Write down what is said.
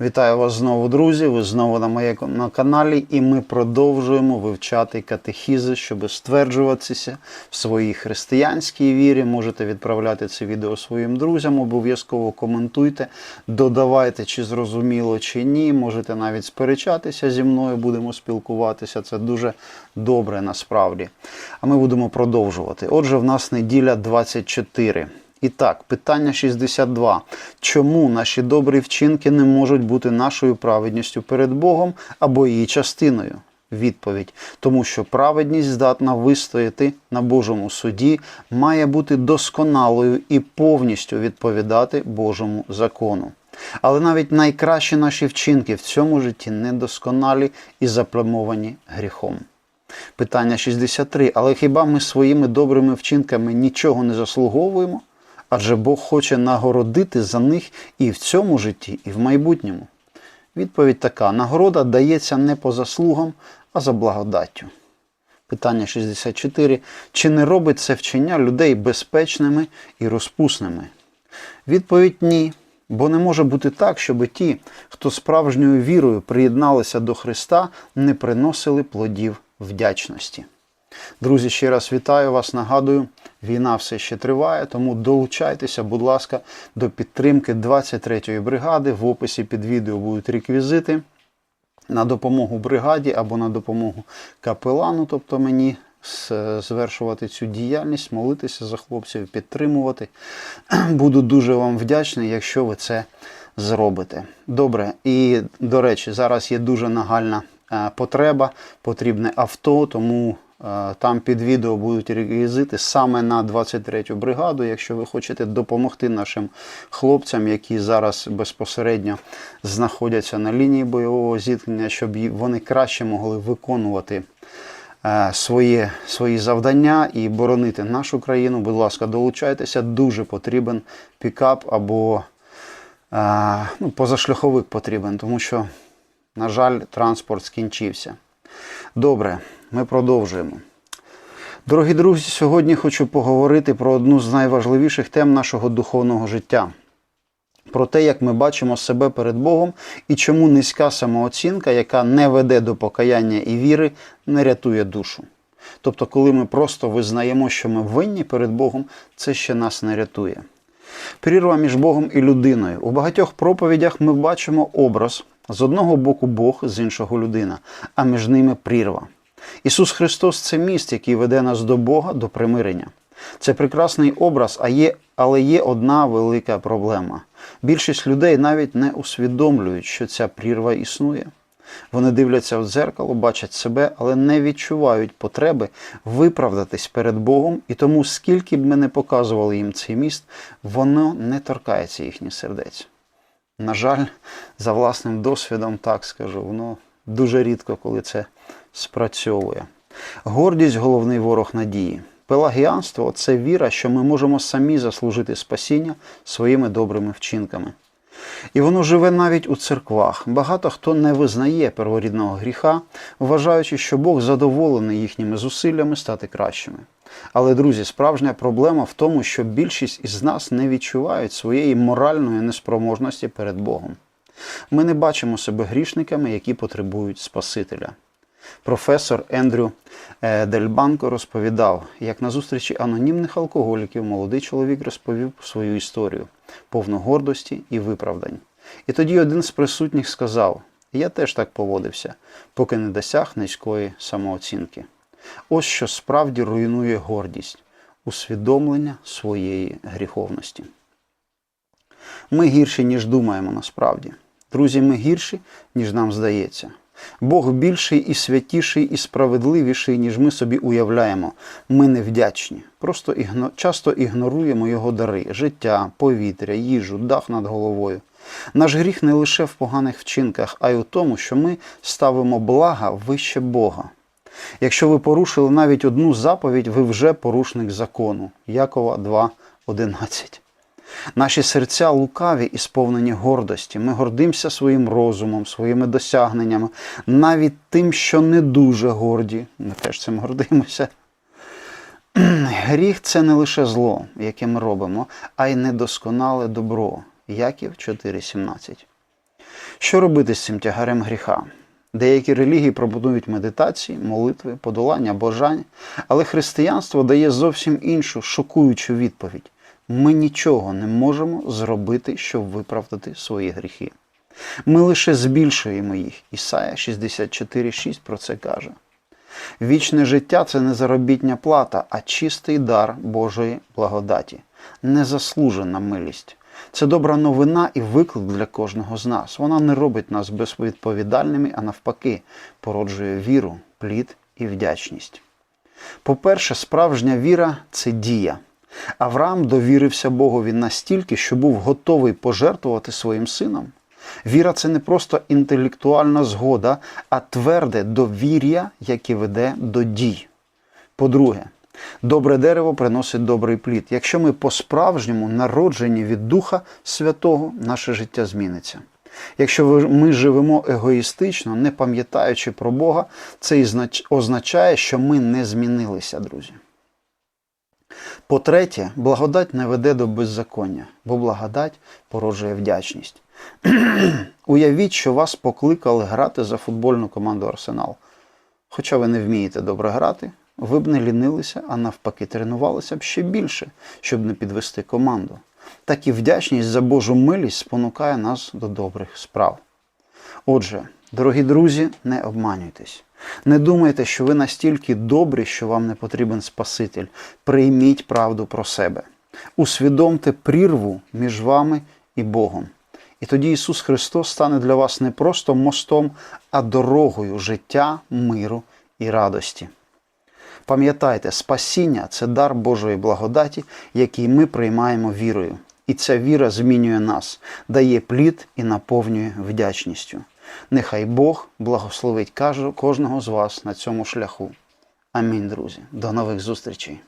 Вітаю вас знову, друзі. Ви знову на моєму каналі, і ми продовжуємо вивчати катехізи, щоб стверджуватися в своїй християнській вірі. Можете відправляти це відео своїм друзям, обов'язково коментуйте, додавайте, чи зрозуміло, чи ні. Можете навіть сперечатися зі мною, будемо спілкуватися. Це дуже добре насправді. А ми будемо продовжувати. Отже, в нас неділя 24. І так, питання 62. Чому наші добрі вчинки не можуть бути нашою праведністю перед Богом або її частиною? Відповідь: тому що праведність здатна вистояти на Божому суді, має бути досконалою і повністю відповідати Божому закону. Але навіть найкращі наші вчинки в цьому житті недосконалі і заплямовані гріхом. Питання 63. Але хіба ми своїми добрими вчинками нічого не заслуговуємо? Адже Бог хоче нагородити за них і в цьому житті, і в майбутньому. Відповідь така: нагорода дається не по заслугам, а за благодаттю. Питання 64. Чи не робить це вчення людей безпечними і розпусними? Відповідь ні. Бо не може бути так, щоб ті, хто справжньою вірою приєдналися до Христа, не приносили плодів вдячності. Друзі, ще раз вітаю вас. Нагадую, війна все ще триває, тому долучайтеся, будь ласка, до підтримки 23-ї бригади. В описі під відео будуть реквізити на допомогу бригаді або на допомогу капелану, тобто мені звершувати цю діяльність, молитися за хлопців, підтримувати. Буду дуже вам вдячний, якщо ви це зробите. Добре, і до речі, зараз є дуже нагальна е, потреба, потрібне авто, тому там під відео будуть реквізити саме на 23-ю бригаду, якщо ви хочете допомогти нашим хлопцям, які зараз безпосередньо знаходяться на лінії бойового зіткнення, щоб вони краще могли виконувати е, свої, свої завдання і боронити нашу країну. Будь ласка, долучайтеся. Дуже потрібен пікап або е, ну, позашляховик потрібен, тому що, на жаль, транспорт скінчився. Добре, ми продовжуємо. Дорогі друзі, сьогодні хочу поговорити про одну з найважливіших тем нашого духовного життя. Про те, як ми бачимо себе перед Богом і чому низька самооцінка, яка не веде до покаяння і віри, не рятує душу. Тобто, коли ми просто визнаємо, що ми винні перед Богом, це ще нас не рятує. Прірва між Богом і людиною. У багатьох проповідях ми бачимо образ з одного боку Бог, з іншого людина, а між ними прірва. Ісус Христос це міст, який веде нас до Бога, до примирення. Це прекрасний образ, а є, але є одна велика проблема. Більшість людей навіть не усвідомлюють, що ця прірва існує. Вони дивляться в дзеркало, бачать себе, але не відчувають потреби виправдатись перед Богом, і тому, скільки б ми не показували їм цей міст, воно не торкається їхніх сердець. На жаль, за власним досвідом так скажу, воно дуже рідко, коли це спрацьовує. Гордість головний ворог надії. Пелагіанство це віра, що ми можемо самі заслужити спасіння своїми добрими вчинками. І воно живе навіть у церквах. Багато хто не визнає перворідного гріха, вважаючи, що Бог задоволений їхніми зусиллями стати кращими. Але, друзі, справжня проблема в тому, що більшість із нас не відчувають своєї моральної неспроможності перед Богом. Ми не бачимо себе грішниками, які потребують Спасителя. Професор Ендрю е, Дельбанко розповідав, як на зустрічі анонімних алкоголіків молодий чоловік розповів свою історію, повну гордості і виправдань. І тоді один з присутніх сказав: Я теж так поводився, поки не досяг низької самооцінки. Ось що справді руйнує гордість, усвідомлення своєї гріховності. Ми гірші, ніж думаємо насправді. Друзі, ми гірші, ніж нам здається. Бог більший і святіший, і справедливіший, ніж ми собі уявляємо. Ми невдячні. Просто ігно... часто ігноруємо його дари, життя, повітря, їжу, дах над головою. Наш гріх не лише в поганих вчинках, а й у тому, що ми ставимо блага вище Бога. Якщо ви порушили навіть одну заповідь, ви вже порушник закону. Якова 2.11. Наші серця лукаві і сповнені гордості. Ми гордимося своїм розумом, своїми досягненнями, навіть тим, що не дуже горді. Ми теж цим гордимося. Гріх це не лише зло, яке ми робимо, а й недосконале добро. Яків 4.17. Що робити з цим тягарем гріха? Деякі релігії пропонують медитації, молитви, подолання бажань, але християнство дає зовсім іншу шокуючу відповідь: ми нічого не можемо зробити, щоб виправдати свої гріхи. Ми лише збільшуємо їх. Ісая 64,6 про це каже. Вічне життя це не заробітня плата, а чистий дар Божої благодаті, незаслужена милість. Це добра новина і виклик для кожного з нас. Вона не робить нас безвідповідальними, а навпаки, породжує віру, плід і вдячність. По-перше, справжня віра це дія. Авраам довірився Богові настільки, що був готовий пожертвувати своїм сином. Віра це не просто інтелектуальна згода, а тверде довір'я, яке веде до дій. По-друге, добре дерево приносить добрий плід. Якщо ми по-справжньому народжені від Духа Святого, наше життя зміниться. Якщо ми живемо егоїстично, не пам'ятаючи про Бога, це означає, що ми не змінилися, друзі. По-третє, благодать не веде до беззаконня, бо благодать породжує вдячність. Уявіть, що вас покликали грати за футбольну команду Арсенал. Хоча ви не вмієте добре грати, ви б не лінилися, а навпаки, тренувалися б ще більше, щоб не підвести команду. Так і вдячність за Божу милість спонукає нас до добрих справ. Отже, дорогі друзі, не обманюйтесь. Не думайте, що ви настільки добрі, що вам не потрібен Спаситель. Прийміть правду про себе. Усвідомте прірву між вами і Богом. І тоді Ісус Христос стане для вас не просто мостом, а дорогою життя, миру і радості. Пам'ятайте, спасіння це дар Божої благодаті, який ми приймаємо вірою. І ця віра змінює нас, дає плід і наповнює вдячністю. Нехай Бог благословить кожного з вас на цьому шляху. Амінь, друзі. До нових зустрічей.